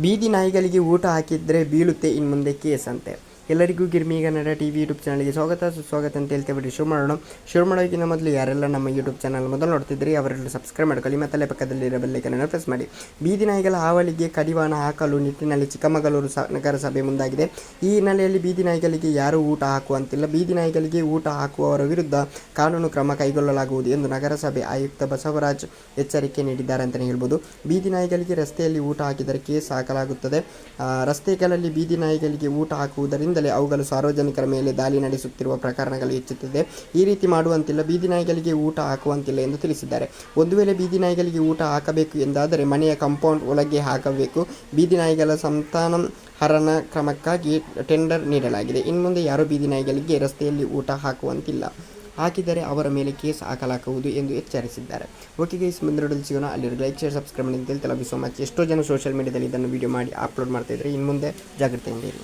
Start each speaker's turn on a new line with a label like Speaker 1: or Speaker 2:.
Speaker 1: ಬೀದಿ ನಾಯಿಗಳಿಗೆ ಊಟ ಹಾಕಿದ್ರೆ ಬೀಳುತ್ತೆ ಇನ್ನು ಕೇಸ್ ಅಂತೆ. ಎಲ್ಲರಿಗೂ Girmi Kannada T V YouTube ಚಾನಲ್ಗೆ ಸ್ವಾಗತ, ಸುಸ್ವಾಗತ ಅಂತ ಹೇಳ್ತೇವೆ ಬಿಡಿ ಶುರು ಮಾಡೋಣ. ಶುರು ಮಾಡೋಕ್ಕಿಂತ ಮೊದಲು ಯಾರೆಲ್ಲ ನಮ್ಮ ಯೂಟ್ಯೂಬ್ ಚಾನಲ್ ಮೊದಲು ನೋಡ್ತಿದ್ರಿ ಅವರೆಲ್ಲ ಸಬ್ಸ್ಕ್ರೈಬ್ ಮಾಡ್ಕೊಳ್ಳಿ, ಮತ್ತೆ ಪಕ್ಕದಲ್ಲಿರೋ ಬೆಲ್ಲೈಕನ್ನು ಪ್ರೆಸ್ ಮಾಡಿ. ಬೀದಿ ನಾಯಿಗಳ ಹಾವಳಿಗೆ ಕಡಿವಾಣ ಹಾಕಲು ನಿಟ್ಟಿನಲ್ಲಿ ಚಿಕ್ಕಮಗಳೂರು ನಗರಸಭೆ ಮುಂದಾಗಿದೆ. ಈ ಹಿನ್ನೆಲೆಯಲ್ಲಿ ಬೀದಿ ನಾಯಿಗಳಿಗೆ ಯಾರೂ ಊಟ ಹಾಕುವಂತಿಲ್ಲ. ಬೀದಿ ನಾಯಿಗಳಿಗೆ ಊಟ ಹಾಕುವವರ ವಿರುದ್ಧ ಕಾನೂನು ಕ್ರಮ ಕೈಗೊಳ್ಳಲಾಗುವುದು ಎಂದು ನಗರಸಭೆ ಆಯುಕ್ತ ಬಸವರಾಜ್ ಎಚ್ಚರಿಕೆ ನೀಡಿದ್ದಾರೆ ಅಂತಲೇ ಹೇಳ್ಬೋದು. ಬೀದಿ ನಾಯಿಗಳಿಗೆ ರಸ್ತೆಯಲ್ಲಿ ಊಟ ಹಾಕಿದರೆ ಕೇಸ್ ಹಾಕಲಾಗುತ್ತದೆ. ರಸ್ತೆಗಳಲ್ಲಿ ಬೀದಿ ನಾಯಿಗಳಿಗೆ ಊಟ ಹಾಕುವುದರಿಂದಲೇ ಅವುಗಳು ಸಾರ್ವಜನಿಕರ ಮೇಲೆ ದಾಳಿ ನಡೆಸುತ್ತಿರುವ ಪ್ರಕರಣಗಳು ಹೆಚ್ಚುತ್ತಿದೆ. ಈ ರೀತಿ ಮಾಡುವಂತಿಲ್ಲ. ಬೀದಿ ನಾಯಿಗಳಿಗೆ ಊಟ ಹಾಕುವಂತಿಲ್ಲ ಎಂದು ತಿಳಿಸಿದ್ದಾರೆ. ಒಂದು ವೇಳೆ ಬೀದಿ ನಾಯಿಗಳಿಗೆ ಊಟ ಹಾಕಬೇಕು ಎಂದಾದರೆ ಮನೆಯ ಕಾಂಪೌಂಡ್ ಒಳಗೆ ಹಾಕಬೇಕು. ಬೀದಿ ನಾಯಿಗಳ ಸಂತಾನ ಹರಣ ಕ್ರಮಕ್ಕಾಗಿ ಟೆಂಡರ್ ನೀಡಲಾಗಿದೆ. ಇನ್ನು ಮುಂದೆ ಯಾರೂ ಬೀದಿ ನಾಯಿಗಳಿಗೆ ರಸ್ತೆಯಲ್ಲಿ ಊಟ ಹಾಕುವಂತಿಲ್ಲ. ಹಾಕಿದರೆ ಅವರ ಮೇಲೆ ಕೇಸ್ ಹಾಕಲಾಗುವುದು ಎಂದು ಎಚ್ಚರಿಸಿದ್ದಾರೆ. ಓಕೆ ಗೈಸ್ ಮುಂದೆ ಸಿಗೋಣ. ಅಲ್ಲಿ ಲೈಕ್, ಶೇರ್, ಸಬ್ಸ್ಕ್ರೈಬ್ ಅಂತ ಹೇಳ್ತಲ್ಲ ಸೊ ಮಚ್ ಎಷ್ಟೋ ಜನ ಸೋಷಿಯಲ್ ಮೀಡಿಯಾದಲ್ಲಿ ಇದನ್ನು ವಿಡಿಯೋ ಮಾಡಿ ಅಪ್ಲೋಡ್ ಮಾಡ್ತಾ ಇನ್ನು ಮುಂದೆ ಜಾಗ್ರತೆಯಿಂದ ಇರಿ